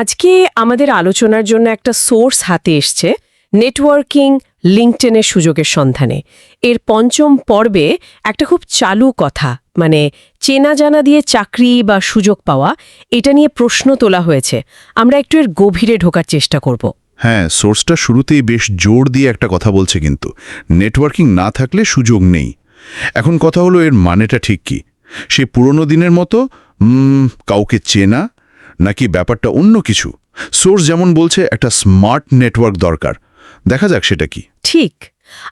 আজকে আমাদের আলোচনার জন্য একটা সোর্স হাতে এসছে, নেটওয়ার্কিং লিঙ্কটেনের সুযোগের সন্ধানে। এর পঞ্চম পর্বে একটা খুব চালু কথা মানে চেনা জানা দিয়ে চাকরি বা সুযোগ পাওয়া, এটা নিয়ে প্রশ্ন তোলা হয়েছে। আমরা একটু এর গভীরে ঢোকার চেষ্টা করব। হ্যাঁ সোর্সটা শুরুতেই বেশ জোর দিয়ে একটা কথা বলছে কিন্তু, নেটওয়ার্কিং না থাকলে সুযোগ নেই। এখন কথা হলো এর মানেটা ঠিক কি? সে পুরনো দিনের মতো কাউকে চেনা নাকি ব্যাপারটা অন্য কিছু? সোর্স যেমন বলছে, একটা স্মার্ট নেটওয়ার্ক দরকার। দেখা যাক সেটা কি। ঠিক।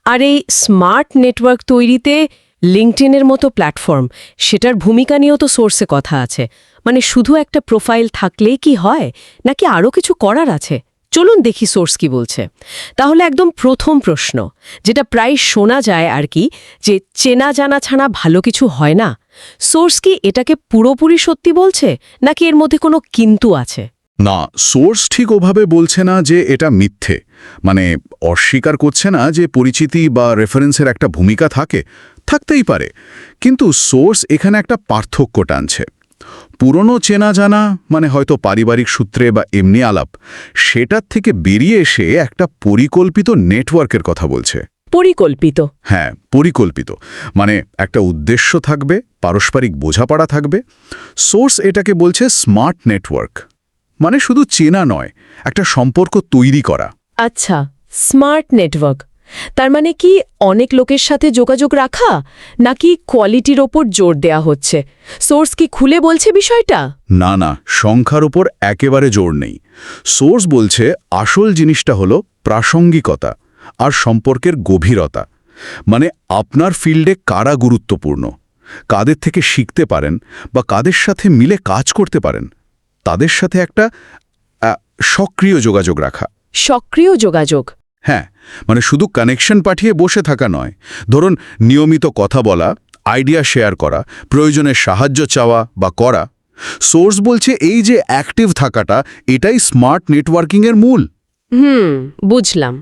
আর এই স্মার্ট নেটওয়ার্ক তৈরিতে লিঙ্কটিনের মতো প্ল্যাটফর্ম, সেটার ভূমিকা নিয়েও তো সোর্সে কথা আছে। মানে শুধু একটা প্রোফাইল থাকলেই কি হয়, নাকি আরও কিছু করার আছে? চলুন দেখি সোর্স কি বলছে। তাহলে একদম প্রথম প্রশ্ন, যেটা প্রায় শোনা যায় আর কি, যে চেনা জানা ছাড়া ভালো কিছু হয় না? সোর্স কি এটাকে পুরোপুরি সত্যি বলছে, নাকি এর মধ্যে কোনো কিন্তু আছে? না সোর্স ঠিক ওভাবে বলছে না যে এটা মিথ্যে। মানে অস্বীকার করছে না যে পরিচিতি বা রেফারেন্সের একটা ভূমিকা থাকে, থাকতেই পারে। কিন্তু সোর্স এখানে একটা পার্থক্য টানছে। পুরনো চেনা জানা মানে হয়তো পারিবারিক সূত্রে বা এমনি আলাপ, সেটার থেকে বেরিয়ে এসে একটা পরিকল্পিত নেটওয়ার্কের কথা বলছে। পরিকল্পিত। হ্যাঁ পরিকল্পিত। মানে একটা উদ্দেশ্য থাকবে পারস্পরিক বোঝাপড়া থাকবে। সোর্স এটাকে বলছে স্মার্ট নেটওয়ার্ক। মানে শুধু চেনা নয় একটা সম্পর্ক তৈরি করা। আচ্ছা স্মার্ট নেটওয়ার্ক। তার মানে কি অনেক লোকের সাথে যোগাযোগ রাখা নাকি কোয়ালিটির ওপর জোর দেয়া হচ্ছে? সোর্স কি খুলে বলছে বিষয়টা? না না সংখ্যার ওপর একেবারে জোর নেই। সোর্স বলছে আসল জিনিসটা হলো প্রাসঙ্গিকতা। আর সম্পর্কের গভীরতা। মানে আপনার ফিল্ডে কারা গুরুত্বপূর্ণ? কাদের থেকে শিখতে পারেন বা কাদের সাথে মিলে কাজ করতে পারেন? তাদের সাথে একটা সক্রিয় যোগাযোগ রাখা। সক্রিয় যোগাযোগ। হ্যাঁ মানে শুধু কানেকশন পাঠিয়ে বসে থাকা নয়। ধরুন নিয়মিত কথা বলা আইডিয়া শেয়ার করা প্রয়োজনে সাহায্য চাওয়া বা করা। সোর্স বলছে এই যে অ্যাক্টিভ থাকাটা এটাই স্মার্ট নেটওয়ার্কিংয়ের মূল। হুম বুঝলাম।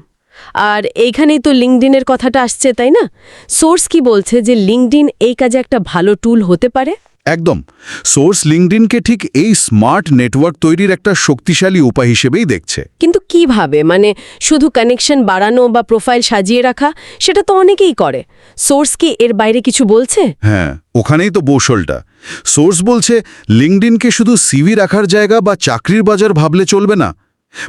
আর এইখানেই তো লিঙ্কডিনের কথাটা আসছে তাই না? সোর্স কি বলছে যে লিঙ্কডিন এই কাজে একটা ভালো টুল হতে পারে? একদম। সোর্স লিঙ্কডিনকে ঠিক এই স্মার্ট নেটওয়ার্ক তৈরির একটা শক্তিশালী উপায় হিসেবেই দেখছে। কিন্তু কীভাবে? মানে শুধু কানেকশন বাড়ানো বা প্রোফাইল সাজিয়ে রাখা সেটা তো অনেকেই করে। সোর্স কি এর বাইরে কিছু বলছে? হ্যাঁ ওখানেই তো কৌশলটা। সোর্স বলছে লিঙ্কডিনকে শুধু সিভি রাখার জায়গা বা চাকরির বাজার ভাবলে চলবে না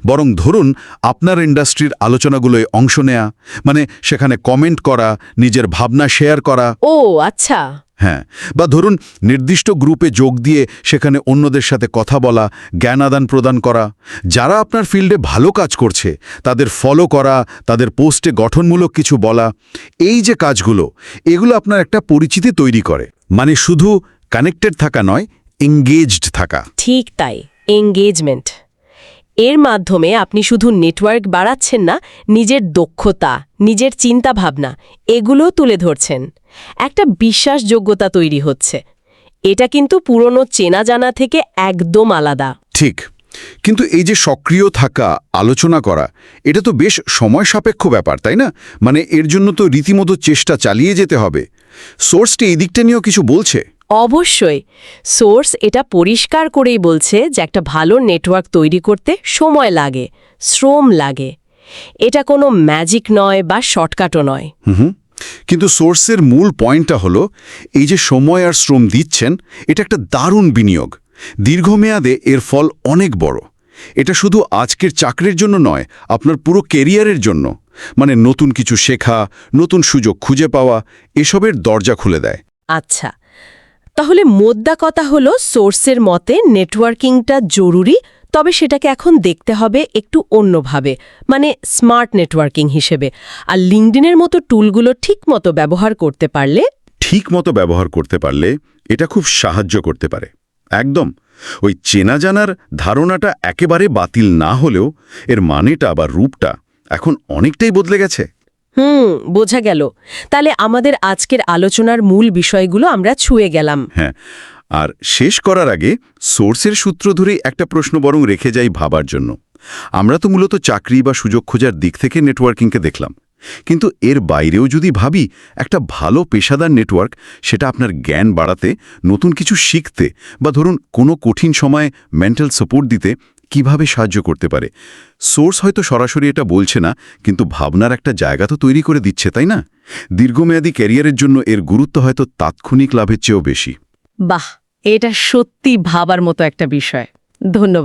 বরং ধরুন আপনার ইন্ডাস্ট্রির আলোচনাগুলোয় অংশ নেয়া মানে সেখানে কমেন্ট করা নিজের ভাবনা শেয়ার করা। ও আচ্ছা। হ্যাঁ বা ধরুন নির্দিষ্ট গ্রুপে যোগ দিয়ে সেখানে অন্যদের সাথে কথা বলা জ্ঞান আদান প্রদান করা। যারা আপনার ফিল্ডে ভালো কাজ করছে তাদের ফলো করা তাদের পোস্টে গঠনমূলক কিছু বলা এই যে কাজগুলো এগুলো আপনার একটা পরিচিতি তৈরি করে। মানে শুধু কানেক্টেড থাকা নয় এঙ্গেজড থাকা। ঠিক তাই এঙ্গেজমেন্ট এর মাধ্যমে আপনি শুধু নেটওয়ার্ক বাড়াচ্ছেন না, নিজের দক্ষতা, নিজের চিন্তা ভাবনা এগুলোও তুলে ধরছেন। একটা বিশ্বাসযোগ্যতা তৈরি হচ্ছে। এটা কিন্তু পুরনো চেনা জানা থেকে একদম আলাদা। ঠিক। কিন্তু এই যে সক্রিয় থাকা, আলোচনা করা, এটা তো বেশ সময় সাপেক্ষ ব্যাপার, তাই না? মানে এর জন্য তো রীতিমতো চেষ্টা চালিয়ে যেতে হবে। সোর্সটি এই দিকটা নিয়েও কিছু বলছে? অবশ্যই। সোর্স এটা পরিষ্কার করেই বলছে যে একটা ভালো নেটওয়ার্ক তৈরি করতে সময় লাগে শ্রম লাগে। এটা কোনো ম্যাজিক নয় বা শর্টকাটও নয়। হুম কিন্তু সোর্সের মূল পয়েন্টটা হলো এই যে সময় আর শ্রম দিচ্ছেন এটা একটা দারুণ বিনিয়োগ। দীর্ঘমেয়াদে এর ফল অনেক বড়। এটা শুধু আজকের চাকরির জন্য নয় আপনার পুরো কেরিয়ারের জন্য। মানে নতুন কিছু শেখা নতুন সুযোগ খুঁজে পাওয়া এসবের দরজা খুলে দেয়। আচ্ছা তাহলে মোদ্দা কথা হলো সোর্সের মতে নেটওয়ার্কিংটা জরুরি, তবে সেটাকে এখন দেখতে হবে একটু অন্যভাবে মানে স্মার্ট নেটওয়ার্কিং হিসেবে। আর লিঙ্কডিনের মতো টুলগুলো ঠিকমতো ব্যবহার করতে পারলে ঠিক মতো ব্যবহার করতে পারলে এটা খুব সাহায্য করতে পারে। একদম, ওই চেনা জানার ধারণাটা একেবারে বাতিল না হলেও এর মানেটা বা রূপটা এখন অনেকটাই বদলে গেছে। হুম, বোঝা গেল। তাহলে আমাদের আজকের আলোচনার মূল বিষয়গুলো আমরা ছুঁয়ে গেলাম। হ্যাঁ আর শেষ করার আগে সোর্সের সূত্র ধরেই একটা প্রশ্ন বরং রেখে যাই ভাবার জন্য। আমরা তো মূলত চাকরি বা সুযোগ খোঁজার দিক থেকে নেটওয়ার্কিংকে দেখলাম। কিন্তু এর বাইরেও যদি ভাবি, একটা ভালো পেশাদার নেটওয়ার্ক, সেটা আপনার জ্ঞান বাড়াতে, নতুন কিছু শিখতে বা ধরুন কোনো কঠিন সময়ে মেন্টাল সাপোর্ট দিতে কীভাবে সাহায্য করতে পারে? সোর্স হয়তো সরাসরি এটা বলছে না, কিন্তু ভাবনার একটা জায়গা তো তৈরি করে দিচ্ছে, তাই না? দীর্ঘমেয়াদী ক্যারিয়ারের জন্য এর গুরুত্ব হয়তো তাৎক্ষণিক লাভের চেয়েও বেশি। বাহ, এটা সত্যি ভাবার মতো একটা বিষয়। ধন্যবাদ।